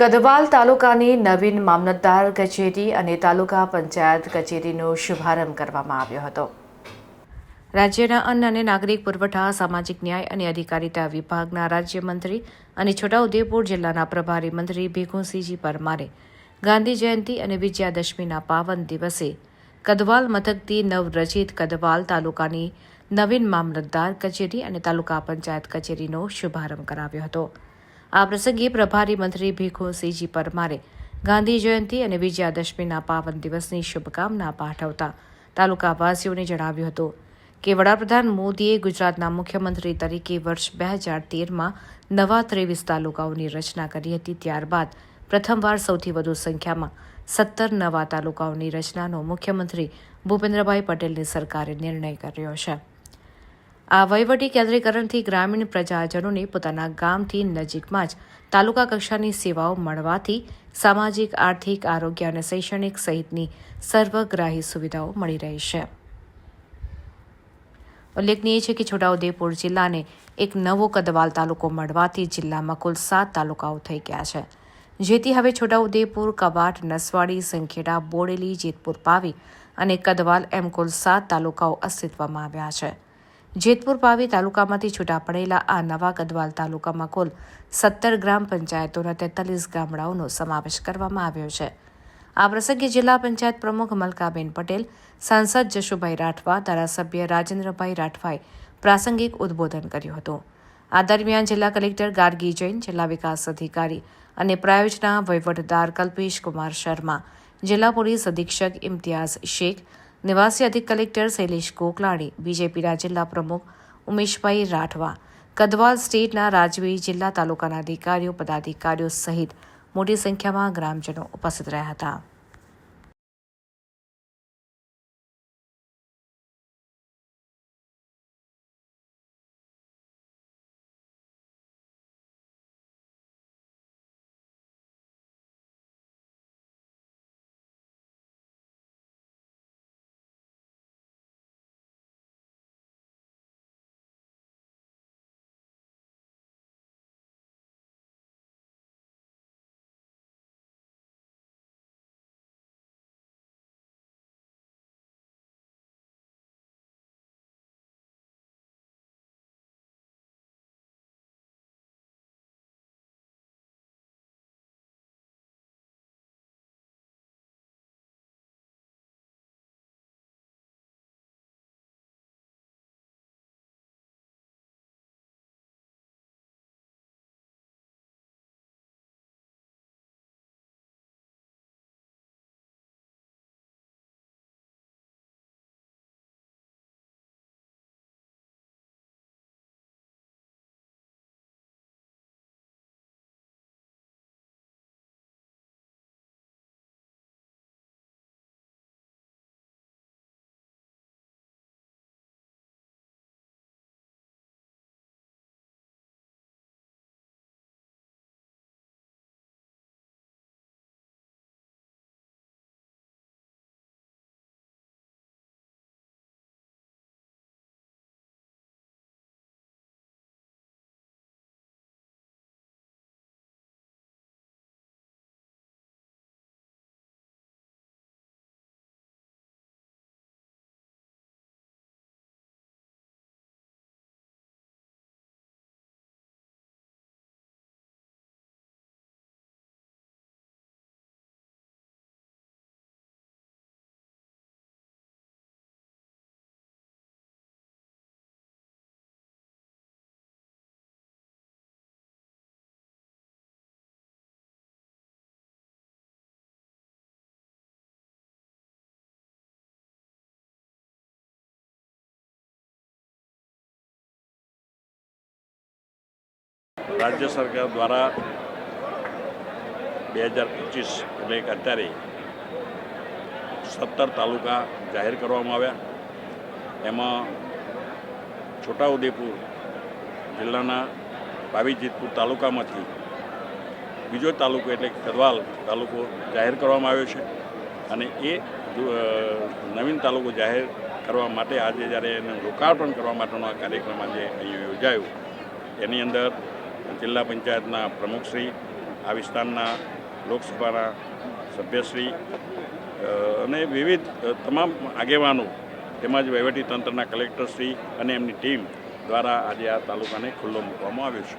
કદવાલ તાલુકાની નવીન મામલતદાર કચેરી અને તાલુકા પંચાયત કચેરીનો શુભારંભ કરવામાં આવ્યો હતો. રાજ્યના અન્ન અને નાગરિક પુરવઠા, સામાજિક ન્યાય અને અધિકારીતા વિભાગના રાજ્યમંત્રી અને છોટાઉદેપુર જિલ્લાના પ્રભારી મંત્રી ભીખુસિંહજી પરમારે ગાંધી જયંતિ અને વિજયાદશમીના પાવન દિવસે કદવાલ મથકથી નવરચિત કદવાલ તાલુકાની નવીન મામલતદાર કચેરી અને તાલુકા પંચાયત કચેરીનો શુભારંભ કરાવ્યો હતો. આ પ્રસંગે પ્રભારી મંત્રી ભીખુસિંહજી પરમારે ગાંધી જયંતિ અને વિજયાદશમીના પાવન દિવસની શુભકામના પાઠવતા તાલુકાવાસીઓને જણાવ્યું હતું કે વડાપ્રધાન મોદીએ ગુજરાતના મુખ્યમંત્રી તરીકે વર્ષ બે હજાર તેરમાં નવા ત્રેવીસ તાલુકાઓની રચના કરી હતી. ત્યારબાદ પ્રથમવાર સૌથી વધુ સંખ્યામાં સત્તર નવા તાલુકાઓની રચનાનો મુખ્યમંત્રી ભૂપેન્દ્રભાઈ પટેલની સરકારે નિર્ણય કર્યો છે. આ વહીવટી કેન્દ્રીકરણથી ગ્રામીણ પ્રજાજનોને પોતાના ગામથી નજીકમાં જ તાલુકા કક્ષાની સેવાઓ મળવાથી સામાજિક, આર્થિક, આરોગ્ય અને શૈક્ષણિક સહિતની સર્વગ્રાહી સુવિધાઓ મળી રહી છે. ઉલ્લેખનીય છે કે છોટાઉદેપુર જિલ્લાને એક નવો કદવાલ તાલુકો મળવાથી જિલ્લામાં કુલ સાત તાલુકાઓ થઈ ગયા છે. જેથી હવે છોટાઉદેપુર કવાટ નસવાડી, સંખેડા, બોડેલી, જેતપુર, પાવી અને કદવાલ એમ કુલ સાત તાલુકાઓ અસ્તિત્વમાં આવ્યા છે. જેતપુર પાવી તાલુકામાંથી છૂટા પડેલા આ નવા ગદવાલ તાલુકામાં કુલ સત્તર ગ્રામ પંચાયતોના તેતાલીસ ગામડાઓનો સમાવેશ કરવામાં આવ્યો છે. આ પ્રસંગે જિલ્લા પંચાયત પ્રમુખ મલકાબેન પટેલ, સાંસદ જશુભાઈ રાઠવા, ધારાસભ્ય રાજેન્દ્રભાઈ રાઠવાએ પ્રાસંગિક ઉદબોધન કર્યું હતું. આ દરમિયાન જિલ્લા કલેક્ટર ગાર્ગી જૈન, જિલ્લા વિકાસ અધિકારી અને પ્રાયોજના વહીવટદાર કલ્પેશ કુમાર શર્મા, જિલ્લા પોલીસ અધિક્ષક ઇમ્તિયાઝ શેખ નિવાસી અધિક કલેક્ટર શૈલેષ કોકલાણી બીજેપીના જિલ્લા પ્રમુખ ઉમેશભાઈ રાઠવા કદવાલ સ્ટેટના રાજવી જિલ્લા તાલુકાના અધિકારીઓ પદાધિકારીઓ સહિત મોટી સંખ્યામાં ગ્રામજનો ઉપસ્થિત રહ્યા હતા રાજ્ય સરકાર દ્વારા બે હજાર પચીસ એટલે કે અત્યારે સત્તર તાલુકા જાહેર કરવામાં આવ્યા. એમાં છોટાઉદેપુર જિલ્લાના બાવીજીતપુર તાલુકામાંથી બીજો તાલુકો એટલે કે તાલુકો જાહેર કરવામાં આવ્યો છે અને એ નવીન તાલુકો જાહેર કરવા માટે આજે જ્યારે એનું લોકાર્પણ કરવા માટેનો આ કાર્યક્રમ આજે અહીં યોજાયો, એની અંદર જિલ્લા પંચાયતના પ્રમુખશ્રી, આ વિસ્તારના લોકસભાના સભ્યશ્રી અને વિવિધ તમામ આગેવાનો, તેમજ વહીવટી તંત્રના કલેક્ટરશ્રી અને એમની ટીમ દ્વારા આજે આ તાલુકાને ખુલ્લો મૂકવામાં આવ્યો છે.